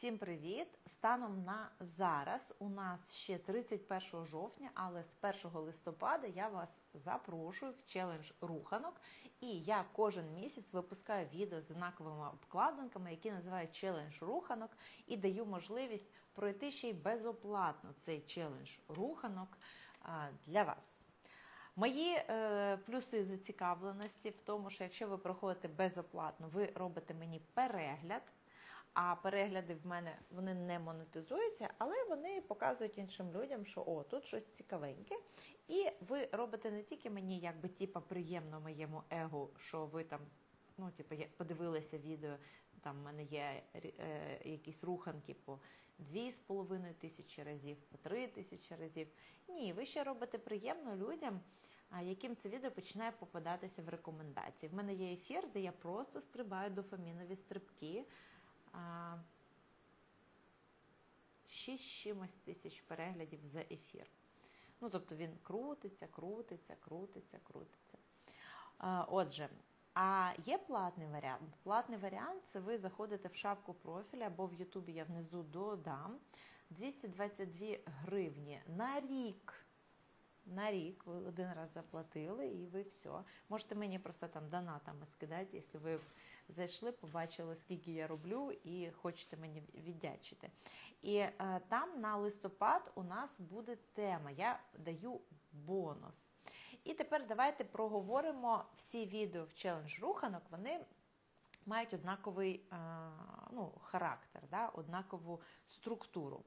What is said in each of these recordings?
Всім привіт! Станом на зараз у нас ще 31 жовтня, але з 1 листопада я вас запрошую в челендж руханок. І я кожен місяць випускаю відео з знаковими обкладинками, які називають челендж руханок, і даю можливість пройти ще й безоплатно цей челендж руханок для вас. Мої е, плюси зацікавленості в тому, що якщо ви проходите безоплатно, ви робите мені перегляд. А перегляди в мене вони не монетизуються, але вони показують іншим людям, що о, тут щось цікавеньке. І ви робите не тільки мені, якби типа приємно моєму его, що ви там ну, типу, подивилися відео, там в мене є е, якісь руханки по 2,5 тисячі разів, по 3 тисячі разів. Ні, ви ще робите приємно людям. Яким це відео починає попадатися в рекомендації. В мене є ефір, де я просто стрибаю дофамінові стрибки. 6 чимось тисяч переглядів за ефір. Ну, тобто він крутиться, крутиться, крутиться, крутиться. Отже, а є платний варіант. Платний варіант це ви заходите в шапку профіля або в Ютубі я внизу додам 222 гривні на рік на рік ви один раз заплатили, і ви все. Можете мені просто там донатами скидати, якщо ви зайшли, побачили, скільки я роблю, і хочете мені віддячити. І е, там на листопад у нас буде тема. Я даю бонус. І тепер давайте проговоримо всі відео в челендж руханок. Вони мають однаковий ну, характер, да, однакову структуру.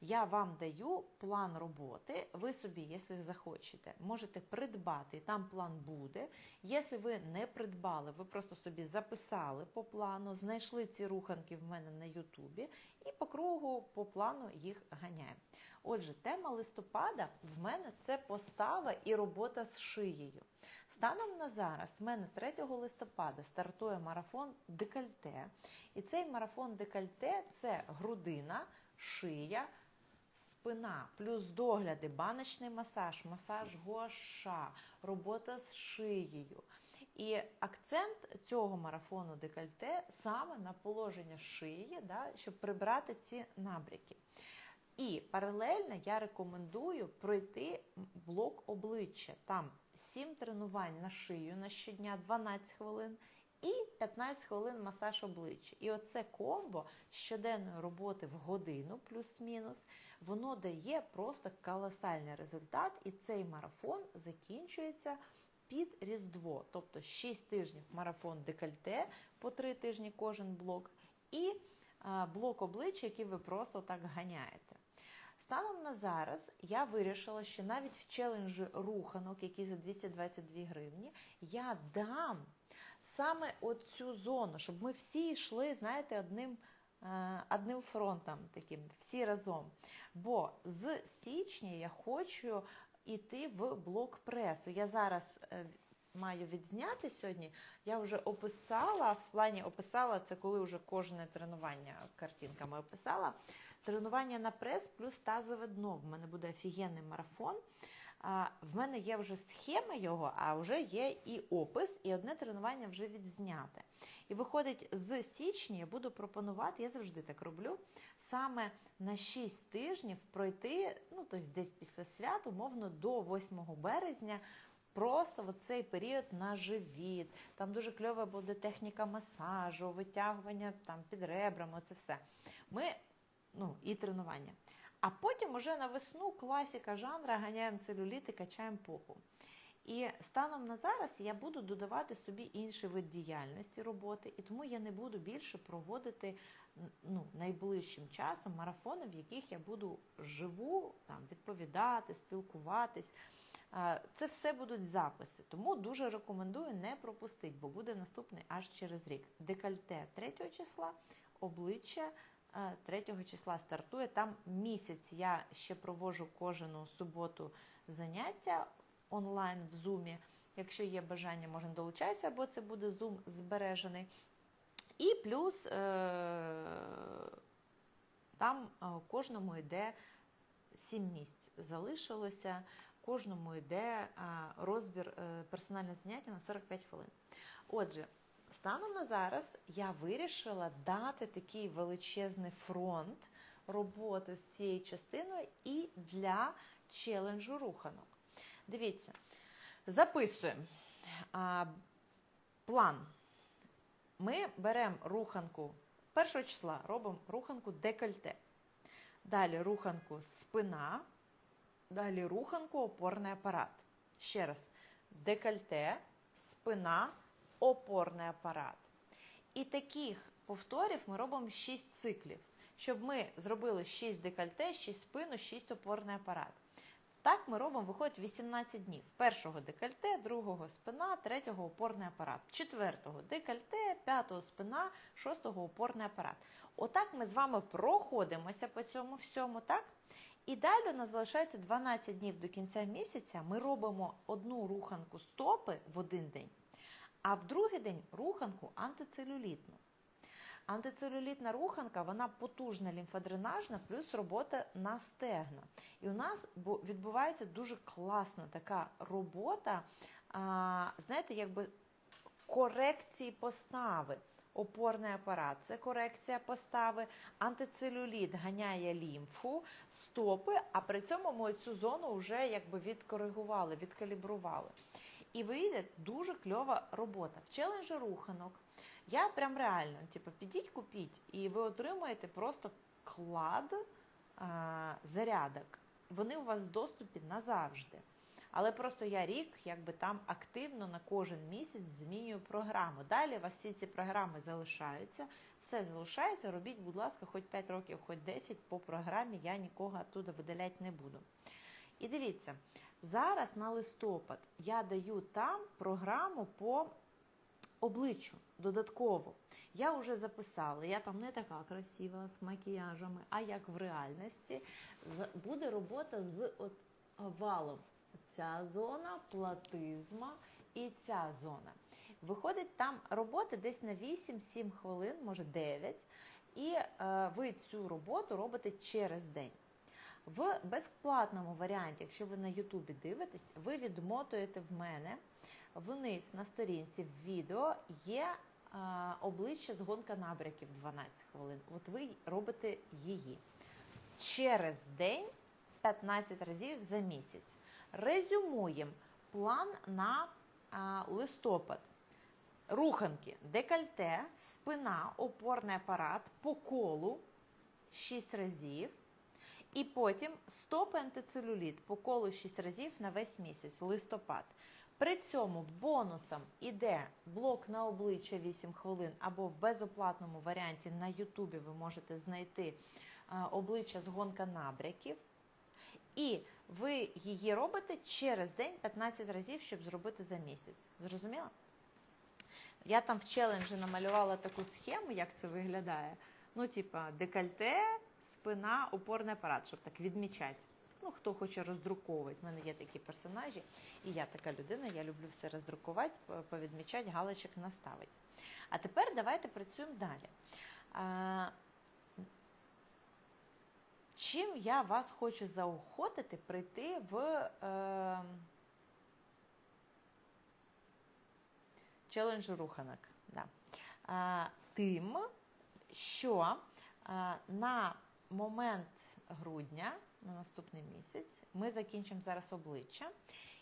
Я вам даю план роботи. Ви собі, якщо захочете, можете придбати, там план буде. Якщо ви не придбали, ви просто собі записали по плану, знайшли ці руханки в мене на Ютубі і по кругу по плану їх ганяємо. Отже, тема листопада в мене це постава і робота з шиєю. Станом на зараз в мене 3 листопада стартує марафон декольте. І цей марафон декольте це грудина, шия, спина, плюс догляди, баночний масаж, масаж гоша, робота з шиєю. І акцент цього марафону декольте саме на положення шиї, да, щоб прибрати ці набряки. І паралельно я рекомендую пройти блок обличчя. Там 7 тренувань на шию на щодня, 12 хвилин. І 15 хвилин масаж обличчя. І оце комбо щоденної роботи в годину, плюс-мінус, воно дає просто колосальний результат. І цей марафон закінчується під Різдво. Тобто 6 тижнів марафон декольте, по 3 тижні кожен блок, і блок обличчя, який ви просто так ганяєте. Станом на зараз я вирішила, що навіть в челенджі руханок, який за 222 гривні, я дам саме оцю зону, щоб ми всі йшли, знаєте, одним. Е, одним фронтом таким, всі разом. Бо з січня я хочу йти в блок пресу. Я зараз е, маю відзняти сьогодні. Я вже описала, в плані описала це, коли вже кожне тренування картинками описала. Тренування на прес плюс тазове дно. В мене буде офігенний марафон. В мене є вже схема його, а вже є і опис, і одне тренування вже відзняте. І виходить, з січня я буду пропонувати, я завжди так роблю, саме на 6 тижнів пройти, ну тобто десь після свят, умовно, до 8 березня просто в цей період на живіт. Там дуже кльова буде техніка масажу, витягування там під ребрами, це все. Ми, ну, і тренування. А потім уже на весну класіка жанра ганяємо целюліт і качаємо попу. І станом на зараз я буду додавати собі інший вид діяльності роботи, і тому я не буду більше проводити ну, найближчим часом марафони, в яких я буду живу, там, відповідати, спілкуватись. Це все будуть записи, тому дуже рекомендую не пропустити, бо буде наступний аж через рік. Декольте 3 числа, обличчя 3 числа стартує. Там місяць я ще провожу кожну суботу заняття онлайн в зумі. Якщо є бажання, можна долучатися, або це буде зум збережений. І плюс е- там е кожному йде 7 місць залишилося кожному йде розбір е, персональне заняття на 45 хвилин. Отже, станом на зараз я вирішила дати такий величезний фронт роботи з цією частиною і для челенджу руханок. Дивіться, записуємо план. Ми беремо руханку першого числа, робимо руханку декольте. Далі руханку спина, далі руханку опорний апарат. Ще раз, декольте, спина, опорний апарат. І таких повторів ми робимо 6 циклів, щоб ми зробили 6 декольте, 6 спину, 6 опорний апарат. Так ми робимо, виходить 18 днів. Першого декольте, другого спина, третього опорний апарат, четвертого декольте, п'ятого спина, шостого опорний апарат. Отак ми з вами проходимося по цьому всьому, так? І далі у нас залишається 12 днів до кінця місяця. Ми робимо одну руханку стопи в один день, а в другий день руханку антицелюлітну. Антицелюлітна руханка, вона потужна лімфодренажна, плюс робота на стегна. І у нас відбувається дуже класна така робота, знаєте, якби корекції постави. Опорний апарат це корекція постави, антицелюліт ганяє лімфу, стопи, а при цьому ми цю зону вже якби відкоригували, відкалібрували. І вийде дуже кльова робота. В челенджі руханок я прям реально, типу, підіть, купіть, і ви отримаєте просто клад а, зарядок. Вони у вас в доступі назавжди. Але просто я рік якби там активно на кожен місяць змінюю програму. Далі у вас всі ці програми залишаються, все залишається. Робіть, будь ласка, хоч 5 років, хоч 10 по програмі, я нікого оттуда видаляти не буду. І дивіться, зараз на листопад я даю там програму по обличчю додатково. Я вже записала, я там не така красива з макіяжами, а як в реальності буде робота з от овалом. Ця зона платизма і ця зона. Виходить, там роботи десь на 8-7 хвилин, може 9, і е, ви цю роботу робите через день. В безплатному варіанті, якщо ви на Ютубі дивитесь, ви відмотуєте в мене вниз на сторінці в відео є а, обличчя згонка набряків 12 хвилин. От ви робите її через день 15 разів за місяць. Резюмуємо план на а, листопад. Руханки, декольте, спина, опорний апарат по колу 6 разів. І потім стопи антицелюліт по колу 6 разів на весь місяць, листопад. При цьому бонусом іде блок на обличчя 8 хвилин, або в безоплатному варіанті на Ютубі ви можете знайти обличчя згонка набряків. І ви її робите через день 15 разів, щоб зробити за місяць. Зрозуміло? Я там в челенджі намалювала таку схему, як це виглядає. Ну, типа, декольте, спина, опорний апарат, щоб так відмічати. Ну, хто хоче роздруковувати. У мене є такі персонажі, і я така людина, я люблю все роздрукувати, повідмічати, галочок наставити. А тепер давайте працюємо далі. Чим я вас хочу заохотити прийти в е, челендж руханок. Да. А, Тим, що а, на момент грудня на наступний місяць. Ми закінчимо зараз обличчя.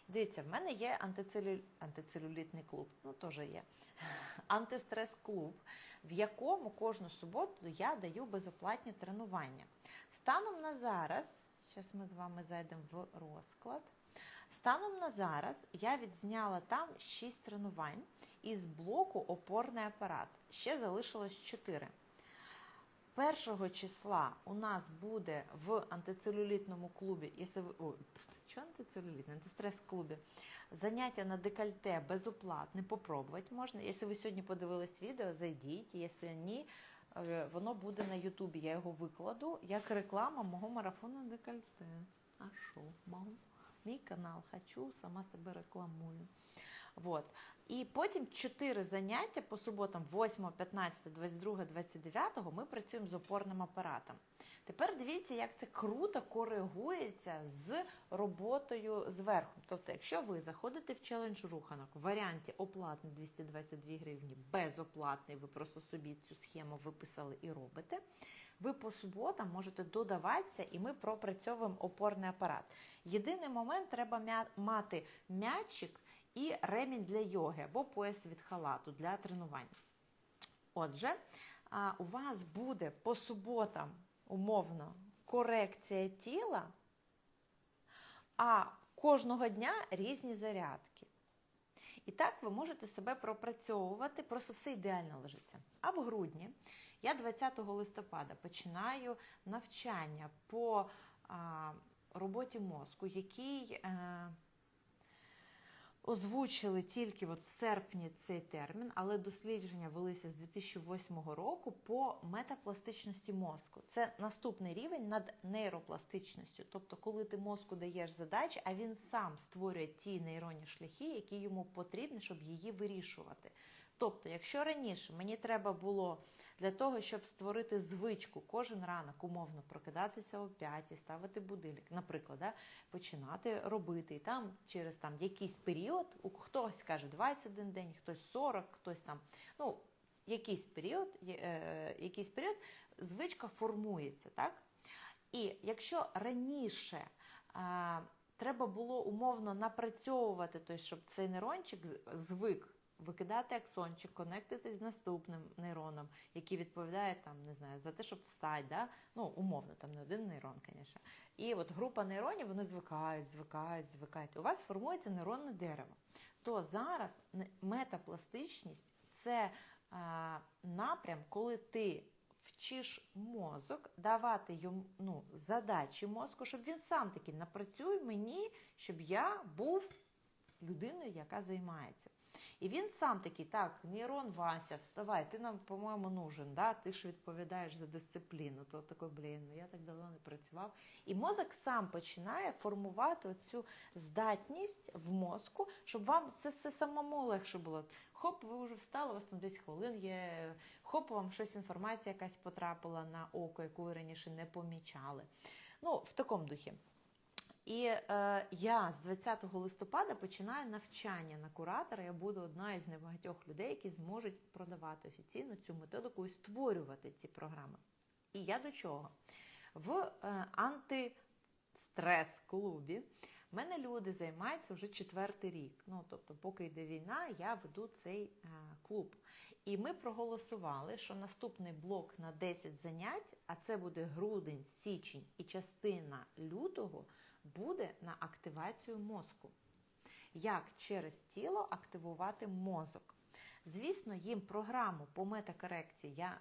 Дивіться, в мене є антицелю... антицелюлітний клуб, ну теж є антистрес-клуб, в якому кожну суботу я даю безоплатні тренування. Станом на зараз, зараз ми з вами зайдемо в розклад. Станом на зараз я відзняла там 6 тренувань із блоку опорний апарат. Ще залишилось 4. Першого числа у нас буде в антицелюлітному клубі, якщо ви, що антицелюліт, антистрес-клубі, заняття на декольте безоплатне, попробувати можна. Якщо ви сьогодні подивились відео, зайдіть, якщо ні, е, воно буде на Ютубі. Я його викладу як реклама мого марафону декольте. А що? Мій канал хочу, сама себе рекламую. Вот. І потім 4 заняття по суботам, 8, 15, 22, 29 ми працюємо з опорним апаратом. Тепер дивіться, як це круто коригується з роботою зверху. Тобто, якщо ви заходите в челендж руханок в варіанті оплатний 222 гривні, безоплатний, ви просто собі цю схему виписали і робите. Ви по суботам можете додаватися, і ми пропрацьовуємо опорний апарат. Єдиний момент треба мати м'ячик і ремінь для йоги або пояс від халату для тренувань. Отже, у вас буде по суботам умовно корекція тіла, а кожного дня різні зарядки. І так ви можете себе пропрацьовувати, просто все ідеально лежиться. А в грудні я 20 листопада починаю навчання по а, роботі мозку, який. А, е, Озвучили тільки от в серпні цей термін, але дослідження велися з 2008 року по метапластичності мозку. Це наступний рівень над нейропластичністю. Тобто, коли ти мозку даєш задачі, а він сам створює ті нейронні шляхи, які йому потрібні, щоб її вирішувати. Тобто, якщо раніше мені треба було для того, щоб створити звичку кожен ранок умовно прокидатися о 5, ставити будильник, наприклад, да, починати робити і там через там якийсь період, хтось каже 21 день, хтось 40, хтось там, ну, якийсь період, е, якийсь період звичка формується, так? І якщо раніше е, треба було умовно напрацьовувати, тобто, щоб цей нейрончик звик викидати аксончик, конектитись з наступним нейроном, який відповідає там, не знаю, за те, щоб встати, да? ну, умовно, там не один нейрон, звісно. І от група нейронів вони звикають, звикають, звикають. У вас формується нейронне дерево. То зараз метапластичність це а, напрям, коли ти вчиш мозок давати йому ну, задачі мозку, щоб він сам таки напрацюй мені, щоб я був людиною, яка займається. І він сам такий, так, Нейрон Вася, вставай, ти нам, по-моєму, нужен, да? ти ж відповідаєш за дисципліну. То такий, блін, ну я так давно не працював. І мозок сам починає формувати оцю здатність в мозку, щоб вам це все самому легше було. Хоп, ви вже встали, у вас там 10 хвилин є, хоп, вам щось інформація якась потрапила на око, яку ви раніше не помічали. Ну, в такому духі. І е, я з 20 листопада починаю навчання на куратора. Я буду одна із небагатьох людей, які зможуть продавати офіційно цю методику і створювати ці програми. І я до чого? В е, антистрес-клубі в мене люди займаються вже четвертий рік. Ну, тобто, поки йде війна, я веду цей е, клуб. І ми проголосували, що наступний блок на 10 занять, а це буде грудень, січень і частина лютого буде на активацію мозку. Як через тіло активувати мозок? Звісно, їм програму по метакорекції я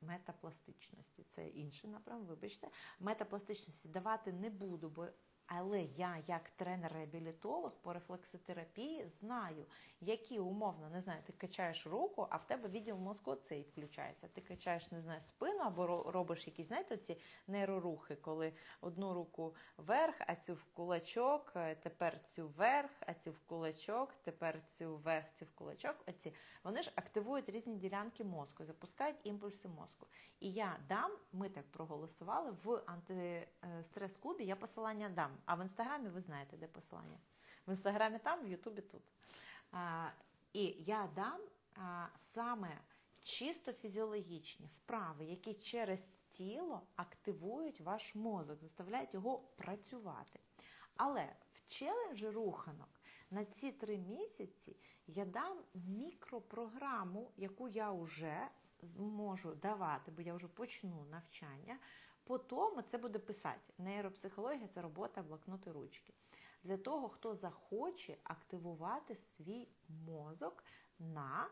метапластичності, це інший напрям, вибачте, метапластичності давати не буду, бо але я, як тренер-реабілітолог по рефлексотерапії, знаю, які умовно не знаю, ти качаєш руку, а в тебе відділ мозку цей включається. Ти качаєш, не знаю, спину або робиш якісь, знаєте, ці нейрорухи, коли одну руку вверх, а цю в кулачок, е, тепер цю вверх, а цю в кулачок, тепер цю вверх, цю в кулачок. Оці вони ж активують різні ділянки мозку, запускають імпульси мозку. І я дам, ми так проголосували в антистрес-клубі. Я посилання дам. А в інстаграмі ви знаєте, де посилання. В інстаграмі там, в Ютубі тут. А, І я дам а, саме чисто фізіологічні вправи, які через тіло активують ваш мозок, заставляють його працювати. Але в челенджі руханок на ці три місяці я дам мікропрограму, яку я вже зможу давати, бо я вже почну навчання. Потім це буде писати. Нейропсихологія це робота, блокноти ручки. Для того, хто захоче активувати свій мозок на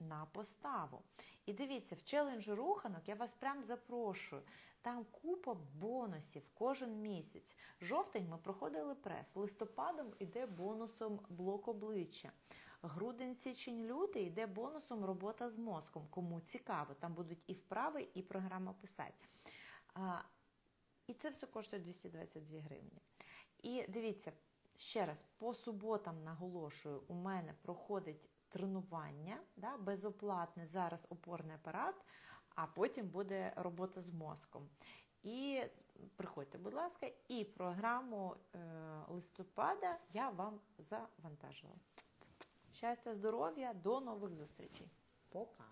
на поставу. І дивіться, в челенджі руханок я вас прям запрошую. Там купа бонусів кожен місяць. Жовтень ми проходили прес, листопадом іде бонусом блок обличчя. Грудень, січень, лютий йде бонусом робота з мозком. Кому цікаво, там будуть і вправи, і програма писати. А, І це все коштує 222 гривні. І дивіться, Ще раз, по суботам наголошую, у мене проходить тренування, да, безоплатне зараз опорний апарат, а потім буде робота з мозком. І приходьте, будь ласка, і програму е, листопада я вам завантажила. Щастя, здоров'я, до нових зустрічей. Пока!